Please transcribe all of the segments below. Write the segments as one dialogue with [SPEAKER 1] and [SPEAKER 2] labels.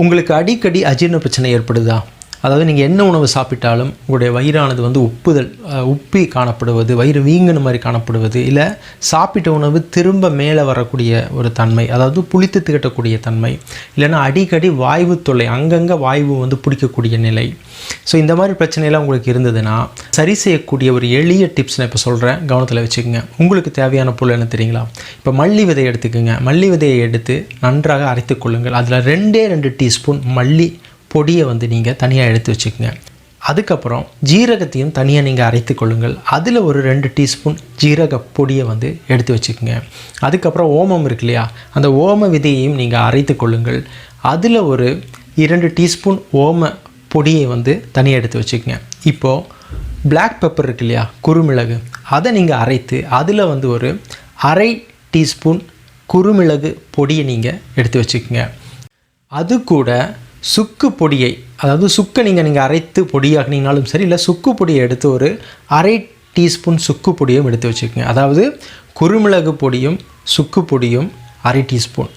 [SPEAKER 1] உங்களுக்கு அடிக்கடி அஜீரண பிரச்சனை ஏற்படுதா? அதாவது நீங்கள் என்ன உணவு சாப்பிட்டாலும் உங்களுடைய வயிறானது வந்து உப்புதல் உப்பி காணப்படுவது வயிறு வீங்கின மாதிரி காணப்படுவது இல்லை சாப்பிட்ட உணவு திரும்ப மேலே வரக்கூடிய ஒரு தன்மை அதாவது புளித்து திகட்டக்கூடிய தன்மை இல்லைன்னா அடிக்கடி வாய்வு தொல்லை அங்கங்கே வாய்வு வந்து பிடிக்கக்கூடிய நிலை. ஸோ இந்த மாதிரி பிரச்சனையெல்லாம் உங்களுக்கு இருந்ததுன்னா சரி செய்யக்கூடிய ஒரு எளிய டிப்ஸ் நான் இப்போ சொல்கிறேன் கவனத்தில் வச்சுக்கோங்க. உங்களுக்கு தேவையான பொருள் என்ன தெரியுங்களா? இப்போ மல்லி விதை எடுத்துக்கோங்க. மல்லி விதையை எடுத்து நன்றாக அரைத்துக்கொள்ளுங்கள் அதில் ரெண்டே ரெண்டு டீஸ்பூன் மல்லி பொடியை வந்து நீங்கள் தனியாக எடுத்து வச்சுக்கோங்க. அதுக்கப்புறம் ஜீரகத்தையும் தனியாக நீங்கள் அரைத்து கொள்ளுங்கள். அதில் ஒரு ரெண்டு டீஸ்பூன் ஜீரக பொடியை வந்து எடுத்து வச்சுக்கோங்க. அதுக்கப்புறம் ஓமம் இருக்கு இல்லையா? அந்த ஓம விதையையும் நீங்கள் அரைத்து கொள்ளுங்கள். அதில் ஒரு இரண்டு டீஸ்பூன் ஓம பொடியை வந்து தனியாக எடுத்து வச்சுக்கோங்க. இப்போது பிளாக் பெப்பர் இருக்கு இல்லையா? குறுமிளகு அதை நீங்கள் அரைத்து அதில் வந்து ஒரு அரை டீஸ்பூன் குறுமிளகு பொடியை நீங்கள் எடுத்து வச்சுக்கோங்க. அது கூட சுக்கு பொடியை அதாவது சுக்கை நீங்கள் நீங்கள் அரைத்து பொடியாக்குனீங்கனாலும் சரி இல்லை சுக்கு பொடியை எடுத்து ஒரு அரை டீஸ்பூன் சுக்கு பொடியும் எடுத்து வச்சுக்கோங்க. அதாவது குறுமிளகு பொடியும் சுக்கு பொடியும் அரை டீஸ்பூன்.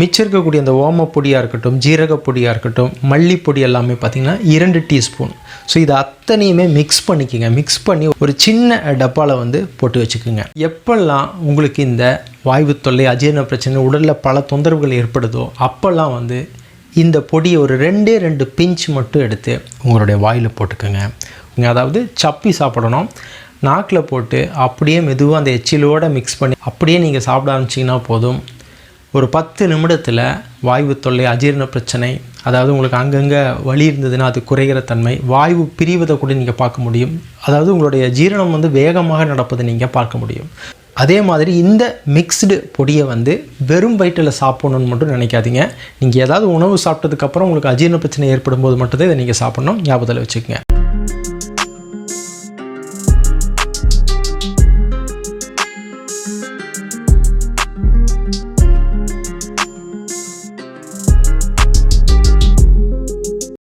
[SPEAKER 1] மிச்சம் இருக்கக்கூடிய அந்த ஓம பொடியாக இருக்கட்டும் ஜீரக பொடியாக இருக்கட்டும் மல்லிப்பொடி எல்லாமே பார்த்திங்கன்னா இரண்டு டீஸ்பூன். ஸோ இது அத்தனையுமே மிக்ஸ் பண்ணிக்கோங்க. மிக்ஸ் பண்ணி ஒரு சின்ன டப்பாவில் வந்து போட்டு வச்சுக்கோங்க. எப்பெல்லாம் உங்களுக்கு இந்த வாய்வு தொல்லை அஜீரண பிரச்சனை உடலில் பல தொந்தரவுகள் ஏற்படுதோ அப்போல்லாம் வந்து இந்த பொடியை ஒரு ரெண்டே ரெண்டு பிஞ்ச் மட்டும் எடுத்து உங்களுடைய வாயில் போட்டுக்கோங்க. நீங்கள் அதாவது சப்பி சாப்பிடணும். நாக்கில் போட்டு அப்படியே மெதுவாக அந்த எச்சிலோடு மிக்ஸ் பண்ணி அப்படியே நீங்கள் சாப்பிட ஆரம்பிச்சிங்கன்னா போதும். ஒரு பத்து நிமிடத்தில் வாய்வு தொல்லை அஜீரண பிரச்சனை அதாவது உங்களுக்கு அங்கங்கே வலி இருந்ததுன்னா அது குறைகிற தன்மை வாய்வு பிரிவதை கூட நீங்கள் பார்க்க முடியும். அதாவது உங்களுடைய ஜீரணம் வந்து வேகமாக நடப்பதை நீங்கள் பார்க்க முடியும். அதே மாதிரி இந்த மிக்ஸ்டு பொடியை வந்து வெறும் வயிற்றில் சாப்பிடணும்னு மட்டும் நினைக்காதீங்க. நீங்கள் ஏதாவது உணவு சாப்பிட்டதுக்கப்புறம் உங்களுக்கு அஜீரண பிரச்சனை ஏற்படும் போது மட்டும்தான் இதை நீங்கள் சாப்பிடணும். ஞாபகத்தில் வச்சுக்கோங்க.